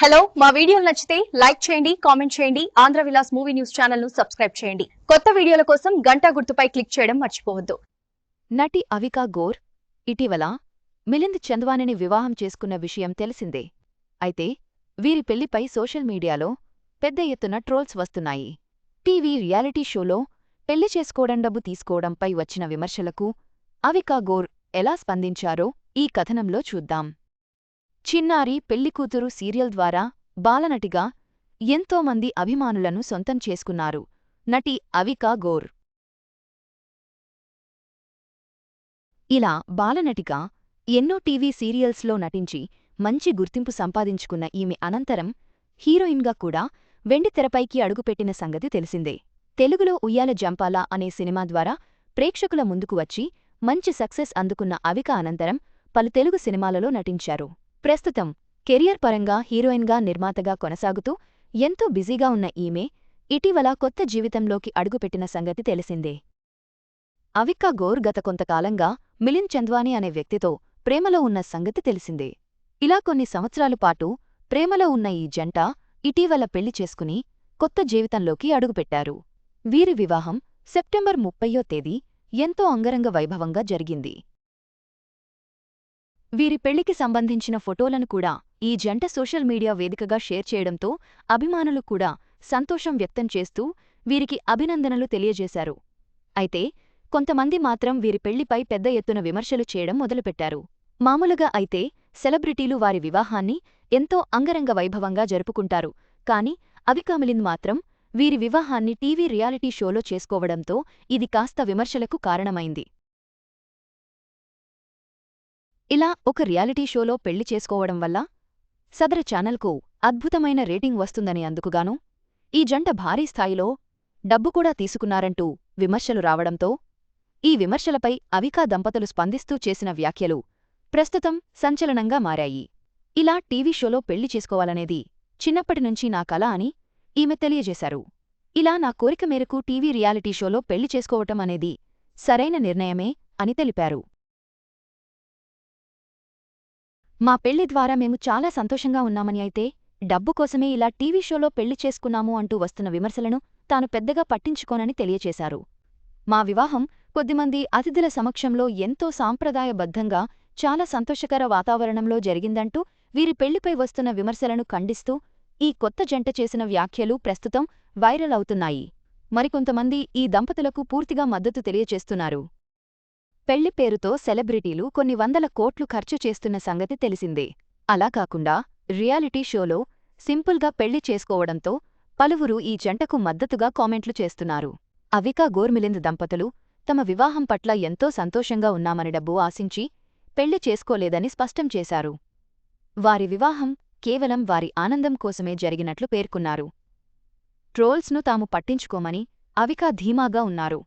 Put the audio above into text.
Hello మా వీడియోలు నచ్చితే లైక్ చేయండి కామెంట్ చేయండి ఆంధ్ర విలాస్ మూవీ న్యూస్ ఛానల్ను సబ్స్క్రైబ్ చేయండి. కొత్త వీడియోల కోసం గంటా గుర్తుపై క్లిక్ చేయడం మర్చిపోవద్దు. నటి అవికా గోర్ ఇటీవల మిలింద్ చంద్వానిని వివాహం చేసుకున్న విషయం తెలిసిందే. అయితే వీరి పెళ్ళిపై సోషల్ మీడియాలో పెద్ద ఎత్తున ట్రోల్స్ వస్తున్నాయి. టీవీ రియాలిటీ షోలో పెళ్ళి చేసుకోవడం డబ్బు తీసుకోవడంపై వచ్చిన విమర్శలకు అవికా గోర్ ఎలా స్పందించారో ఈ కథనంలో చూద్దాం. చిన్నారి పెళ్ళికూతురు సీరియల్ ద్వారా బాలనటిగా ఎంతోమంది అభిమానులను సొంతం చేసుకున్నారు. నటి అవికా గోర్. ఇలా బాలనటిగా ఎన్నో టీవీ సీరియల్స్లో నటించి మంచి గుర్తింపు సంపాదించుకున్న ఈమె అనంతరం హీరోయిన్గా కూడా వెండితెరపైకి అడుగుపెట్టిన సంగతి తెలిసిందే. తెలుగులో ఉయ్యాల జంపాలా అనే సినిమా ద్వారా ప్రేక్షకుల ముందుకు వచ్చి మంచి సక్సెస్ అందుకున్న అవిక అనంతరం పలు తెలుగు సినిమాలలో నటించారు. ప్రస్తుతం కెరియర్ పరంగా హీరోయిన్గా నిర్మాతగా కొనసాగుతూ ఎంతో బిజీగా ఉన్న ఈమె ఇటీవల కొత్త జీవితంలోకి అడుగుపెట్టిన సంగతి తెలిసిందే. అవిక్క గోర్ గత కొంతకాలంగా మిలిన్ చంద్వానీ అనే వ్యక్తితో ప్రేమలో ఉన్న సంగతి తెలిసిందే. ఇలా కొన్ని సంవత్సరాల పాటు ప్రేమలో ఉన్న ఈ జంట ఇటీవల పెళ్ళి చేసుకుని కొత్త జీవితంలోకి అడుగుపెట్టారు. వీరి వివాహం సెప్టెంబర్ ముప్పయ్యో తేదీ ఎంతో అంగరంగ వైభవంగా జరిగింది. వీరి పెళ్ళికి సంబంధించిన ఫోటోలను కూడా ఈ జంట సోషల్ మీడియా వేదికగా షేర్ చేయడంతో అభిమానులు కూడా సంతోషం వ్యక్తం చేస్తూ వీరికి అభినందనలు తెలియజేశారు. అయితే కొంతమంది మాత్రం వీరి పెళ్ళిపై పెద్ద ఎత్తున విమర్శలు చేయడం మొదలుపెట్టారు. మామూలుగా అయితే సెలబ్రిటీలు వారి వివాహాన్ని ఎంతో అంగరంగ వైభవంగా జరుపుకుంటారు. కాని అవికామిలింద్ మాత్రం వీరి వివాహాన్ని టీవీ రియాలిటీ షోలో చేసుకోవడంతో ఇది కాస్త విమర్శలకు కారణమైంది. ఇలా ఒక రియాలిటీ షోలో పెళ్ళి చేసుకోవడం వల్ల సదరు ఛానల్కు అద్భుతమైన రేటింగ్ వస్తుందని అందుకుగాను ఈ జంట భారీ స్థాయిలో డబ్బు కూడా తీసుకున్నారంటూ విమర్శలు రావడంతో ఈ విమర్శలపై అవికా దంపతులు స్పందిస్తూ చేసిన వ్యాఖ్యలు ప్రస్తుతం సంచలనంగా మారాయి. ఇలా టీవీ షోలో పెళ్ళి చేసుకోవాలనేది చిన్నప్పటినుంచి నా కల అని ఈమె తెలియజేశారు. ఇలా నా కోరిక మేరకు టీవీ రియాలిటీ షోలో పెళ్ళి చేసుకోవటం అనేది సరైన నిర్ణయమే అని తెలిపారు. మా పెళ్ళి ద్వారా మేము చాలా సంతోషంగా ఉన్నామని అయితే డబ్బు కోసమే ఇలా టీవీ షోలో పెళ్ళి చేసుకున్నాము అంటూ వస్తున్న విమర్శలను తాను పెద్దగా పట్టించుకోనని తెలియచేశారు. మా వివాహం కొద్దిమంది అతిథుల సమక్షంలో ఎంతో సాంప్రదాయబద్ధంగా చాలా సంతోషకర వాతావరణంలో జరిగిందంటూ వీరి పెళ్ళిపై వస్తున్న విమర్శలను ఖండిస్తూ ఈ కొత్త జంట చేసిన వ్యాఖ్యలు ప్రస్తుతం వైరల్ అవుతున్నాయి. మరికొంతమంది ఈ దంపతులకు పూర్తిగా మద్దతు తెలియచేస్తున్నారు. పెళ్ళి పేరుతో సెలబ్రిటీలు కొన్ని వందల కోట్లు ఖర్చు చేస్తున్న సంగతి తెలిసిందే. అలా కాకుండా రియాలిటీ షోలో సింపుల్గా పెళ్ళి చేసుకోవడంతో పలువురు ఈ జంటకు మద్దతుగా కామెంట్లు చేస్తున్నారు. అవికా గోర్మిలింద్ దంపతులు తమ వివాహం పట్ల ఎంతో సంతోషంగా ఉన్నామని డబ్బు ఆశించి పెళ్ళి చేసుకోలేదని స్పష్టం చేశారు. వారి వివాహం కేవలం వారి ఆనందం కోసమే జరిగినట్లు పేర్కొన్నారు. ట్రోల్స్ను తాము పట్టించుకోమని అవికా ధీమాగా ఉన్నారు.